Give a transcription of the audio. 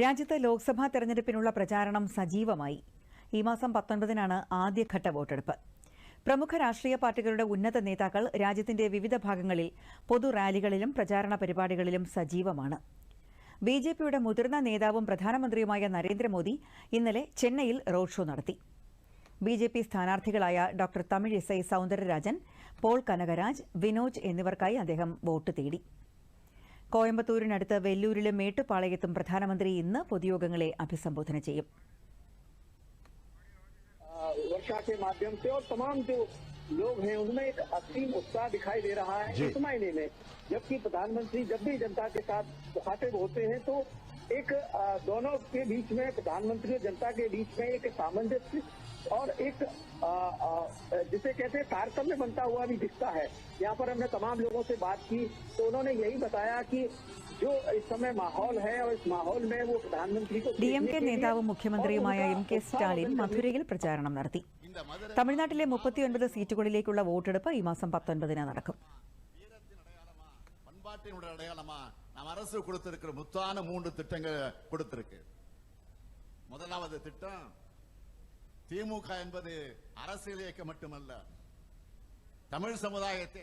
രാജ്യത്ത് ലോക്സഭാ തെരഞ്ഞെടുപ്പിനുള്ള പ്രചാരണം സജീവമായി. ഈ മാസം പത്തൊൻപതിനാണ് ആദ്യഘട്ട വോട്ടെടുപ്പ്. പ്രമുഖ രാഷ്ട്രീയ പാർട്ടികളുടെ ഉന്നത നേതാക്കൾ രാജ്യത്തിന്റെ വിവിധ ഭാഗങ്ങളിൽ പൊതു റാലികളിലും പ്രചാരണ പരിപാടികളിലും സജീവമാണ്. ബി ജെ പിയുടെ മുതിർന്ന നേതാവും പ്രധാനമന്ത്രിയുമായ നരേന്ദ്രമോദി ഇന്നലെ ചെന്നൈയിൽ റോഡ് ഷോ നടത്തി. ബി ജെ പി സ്ഥാനാർത്ഥികളായ ഡോക്ടർ തമിഴിസൈ സൌന്ദരരാജൻ പോൾ കനകരാജ് വിനോജ് എന്നിവർക്കായി അദ്ദേഹം വോട്ട് തേടി. കോയമ്പത്തൂരിനടുത്ത് വെല്ലൂരിലെ മേട്ടുപാളയത്തും പ്രധാനമന്ത്രി ഇന്ന് പൊതുയോഗങ്ങളെ അഭിസംബോധന ചെയ്യും आ, वर्षा के माध्यम से और तमाम जो लोग हैं उनमें एक असीम उत्साह दिखाई दे रहा है इस महीने में जबकि प्रधानमंत्री जब भी जनता के साथ मुखातिब होते हैं तो एक दोनों के बीच में प्रधानमंत्री और जनता के बीच में एक सामंजस्य और एक जिसे कहते हैं तारतम्य बनता हुआ भी दिखता है। यहाँ पर हमने तमाम लोगों से बात की तो उन्होंने यही बताया कि जो इस समय माहौल है और इस माहौल में वो प्रधानमंत्री को डीएम के नेता व मुख्यमंत्री എം കെ സ്റ്റാലിൻ മധുരയിൽ പ്രചാരണം നടത്തി. തമിഴ്നാട്ടിലെ മുപ്പത്തിയൊൻപത് സീറ്റുകളിലേക്കുള്ള വോട്ടെടുപ്പ് ഈ பண்பாட்டினுடைய அடையாளமா நம்ம அரசு கொடுத்திருக்கிற முத்தான மூன்று திட்டங்கள் கொடுத்திருக்கு. முதலாவது திட்டம் திமுக என்பது அரசியல் இயக்கம் மட்டுமல்ல தமிழ் சமுதாயத்தை